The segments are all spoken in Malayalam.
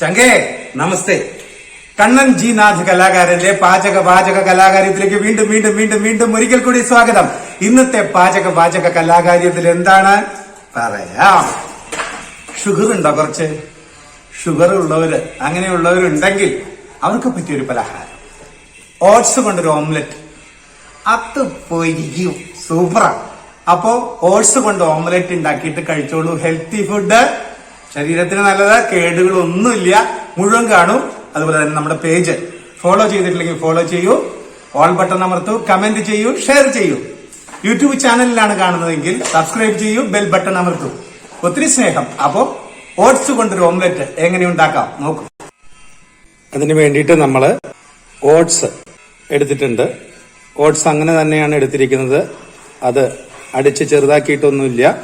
ചങ്കേ നമസ്തേ. കണ്ണൻ ജി നാഥ് കലാകാരന്റെ പാചക പാചക കലാകാര്യത്തിലേക്ക് വീണ്ടും വീണ്ടും വീണ്ടും വീണ്ടും ഒരിക്കൽ കൂടി സ്വാഗതം. ഇന്നത്തെ പാചക പാചക കലാകാര്യത്തിൽ എന്താണ്? പറയാം. ഷുഗർ ഉണ്ടോ കുറച്ച്? ഷുഗർ ഉള്ളവര് അങ്ങനെയുള്ളവരുണ്ടെങ്കിൽ അവർക്ക് പറ്റിയൊരു പലഹാരം. ഓട്സ് കൊണ്ടൊരു ഓംലെറ്റ് അത് പൊരിക്കും സൂപ്പറാ അപ്പോ ഓട്സ് കൊണ്ട് ഓംലെറ്റ് ഉണ്ടാക്കിയിട്ട് കഴിച്ചോളൂ. ഹെൽത്തി ഫുഡ് ശരീരത്തിന് നല്ലത് കേടുകളൊന്നുമില്ല. മുഴുവൻ കാണും. അതുപോലെ തന്നെ നമ്മുടെ പേജ്. ഫോളോ ചെയ്തിട്ടില്ലെങ്കിൽ ഫോളോ ചെയ്യൂ. ഓൾ ബട്ടൺ അമർത്തു. കമന്റ് ചെയ്യൂ. ഷെയർ ചെയ്യൂ. യൂട്യൂബ് ചാനലിലാണ് കാണുന്നതെങ്കിൽ സബ്സ്ക്രൈബ് ചെയ്യൂ. ബെൽ ബട്ടൺ അമർത്തു. ഒത്തിരി സ്നേഹം. അപ്പോ ഓട്സ് കൊണ്ടൊരു ഓംലെറ്റ് എങ്ങനെ ഉണ്ടാക്കാം? നോക്കൂ. അതിന് വേണ്ടിയിട്ട് നമ്മൾ ഓട്സ് എടുത്തിട്ടുണ്ട്. ഓട്സ് അങ്ങനെ തന്നെയാണ് എടുത്തിരിക്കുന്നത്. അത് അടിച്ച് ചെറുതാക്കിയിട്ടൊന്നുമില്ല.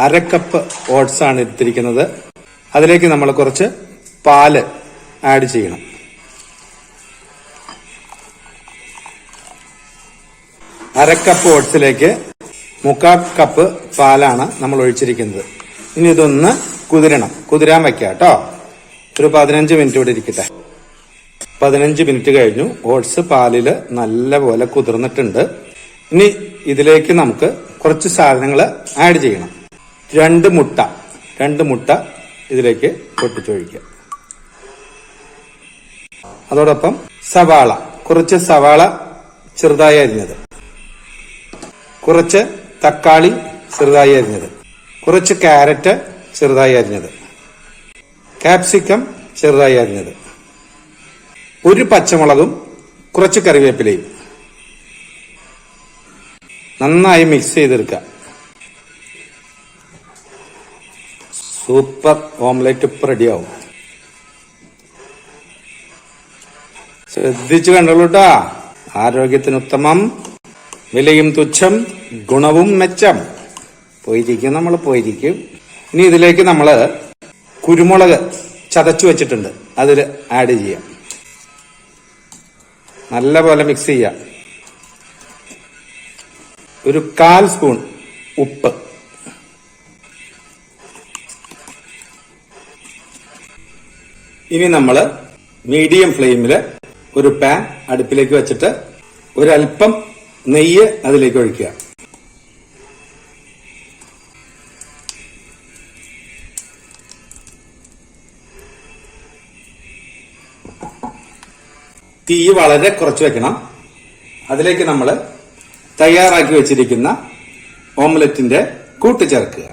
അരക്കപ്പ് ഓട്സ് ആണ് എടുത്തിരിക്കുന്നത്. അതിലേക്ക് നമ്മൾ കുറച്ച് പാൽ ആഡ് ചെയ്യണം. അരക്കപ്പ് ഓട്സിലേക്ക് മുക്കാ കപ്പ് പാലാണ് നമ്മൾ ഒഴിച്ചിരിക്കുന്നത്. ഇനി ഇതൊന്ന് കുതിരണം. കുതിരാൻ വെക്കാം കേട്ടോ. ഒരു പതിനഞ്ച് മിനിറ്റ് ഇവിടെ ഇരിക്കട്ടെ. പതിനഞ്ച് മിനിറ്റ് കഴിഞ്ഞു. ഓട്സ് പാലിൽ നല്ലപോലെ കുതിർന്നിട്ടുണ്ട്. ഇനി ഇതിലേക്ക് നമുക്ക് കുറച്ച് സാധനങ്ങൾ ആഡ് ചെയ്യണം. രണ്ട് മുട്ട. രണ്ട് മുട്ട ഇതിലേക്ക് പൊട്ടിച്ചൊഴിക്കുക അതോടൊപ്പം സവാള കുറച്ച് സവാള ചെറുതായി അരിഞ്ഞത്. കുറച്ച് തക്കാളി ചെറുതായി അരിഞ്ഞത്. കുറച്ച് ക്യാരറ്റ് ചെറുതായി അരിഞ്ഞത്. കാപ്സിക്കം ചെറുതായി അരിഞ്ഞത്. ഒരു പച്ചമുളകും കുറച്ച് കറിവേപ്പിലയും. നന്നായി മിക്സ് ചെയ്തെടുക്കുക. സൂപ്പർ ഓംലെറ്റ് ഇപ്പൊ റെഡിയാവും. ശ്രദ്ധിച്ചു കണ്ടോളൂട്ടാ ആരോഗ്യത്തിന് ഉത്തമം വിലയും തുച്ഛം ഗുണവും മെച്ചം. പോയിരിക്കും നമ്മൾ പോയിരിക്കും. ഇനി ഇതിലേക്ക് നമ്മൾ കുരുമുളക് ചതച്ചു വെച്ചിട്ടുണ്ട്. അതിൽ ആഡ് ചെയ്യാം. നല്ല പോലെ മിക്സ് ചെയ്യാം. ഒരു കാൽ സ്പൂൺ ഉപ്പ്. ഇനി നമ്മൾ മീഡിയം ഫ്ലെയിമിൽ ഒരു പാൻ അടുപ്പിലേക്ക് വെച്ചിട്ട് ഒരല്പം നെയ്യ് അതിലേക്ക് ഒഴിക്കുക. തീ വളരെ കുറച്ച് വെക്കണം. അതിലേക്ക് നമ്മൾ തയ്യാറാക്കി വെച്ചിരിക്കുന്ന ഓംലറ്റിന്റെ കൂട്ട് ചേർക്കുക.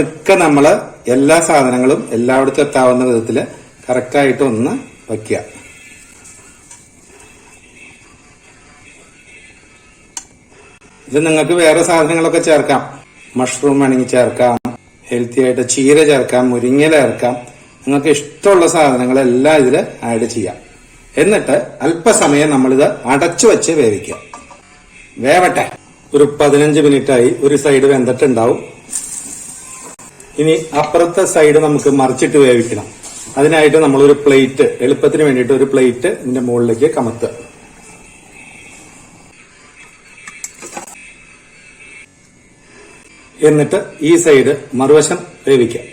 പതുക്കെ നമ്മൾ എല്ലാ സാധനങ്ങളും എല്ലായിടത്തും എത്താവുന്ന വിധത്തിൽ കറക്റ്റായിട്ട് ഒന്ന് വയ്ക്കുക. ഇത് നിങ്ങൾക്ക് വേറെ സാധനങ്ങളൊക്കെ ചേർക്കാം. മഷ്റൂം വേണമെങ്കിൽ ചേർക്കാം. ഹെൽത്തി ആയിട്ട് ചീര ചേർക്കാം മുരിങ്ങയില ചേർക്കാം. നിങ്ങൾക്ക് ഇഷ്ടമുള്ള സാധനങ്ങളെല്ലാം ഇതിൽ ആഡ് ചെയ്യാം. എന്നിട്ട് അല്പസമയം നമ്മളിത് അടച്ചു വെച്ച് വേവിക്കുക. വേവട്ടെ. ഒരു പതിനഞ്ച് മിനിറ്റായി ഒരു സൈഡ് വെന്തിട്ടുണ്ടാവും. ഇനി അപ്പുറത്തെ സൈഡ് നമുക്ക് മറിച്ചിട്ട് വേവിക്കണം. അതിനായിട്ട് നമ്മൾ ഒരു പ്ലേറ്റ് എളുപ്പത്തിന് വേണ്ടിയിട്ട് ഒരു പ്ലേറ്റ് ഇതിന്റെ മുകളിലേക്ക് കമത്തുക എന്നിട്ട് ഈ സൈഡ് മറുവശം വേവിക്കാം.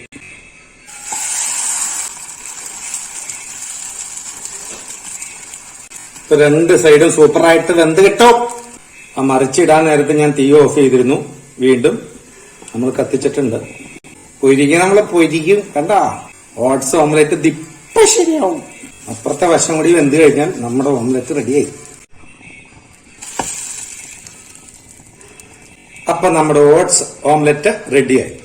രണ്ട് സൈഡും സൂപ്പറായിട്ട് വെന്ത് കിട്ടോ. ആ മറിച്ചിടാൻ നേരത്തെ ഞാൻ തീ ഓഫ് ചെയ്തിരുന്നു. വീണ്ടും നമ്മൾ കത്തിച്ചിട്ടുണ്ട്. പൊരിക്കും നമ്മളെ പൊരിക്കും കണ്ട? ഓട്സ് ഓംലെറ്റ് ദിപ്പ ശരിയാവും. അപ്പുറത്തെ വശം കൂടി വെന്ത് കഴിഞ്ഞാൽ നമ്മുടെ ഓംലെറ്റ് റെഡിയായി. അപ്പൊ നമ്മുടെ ഓട്സ് ഓംലെറ്റ് റെഡിയായി.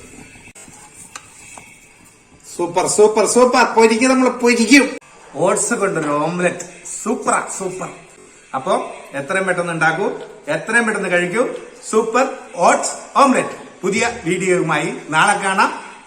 Super super super. പൊരിക്കും നമ്മൾ പൊരിക്കും. ഓട്സ് കൊണ്ടൊരു ഓംലെറ്റ്. Super super. അപ്പോ എത്രയും പെട്ടെന്ന് ഉണ്ടാക്കൂ എത്രയും പെട്ടെന്ന് കഴിക്കൂ. Super oats omelette. പുതിയ വീഡിയോയുമായി നാളെ കാണാം.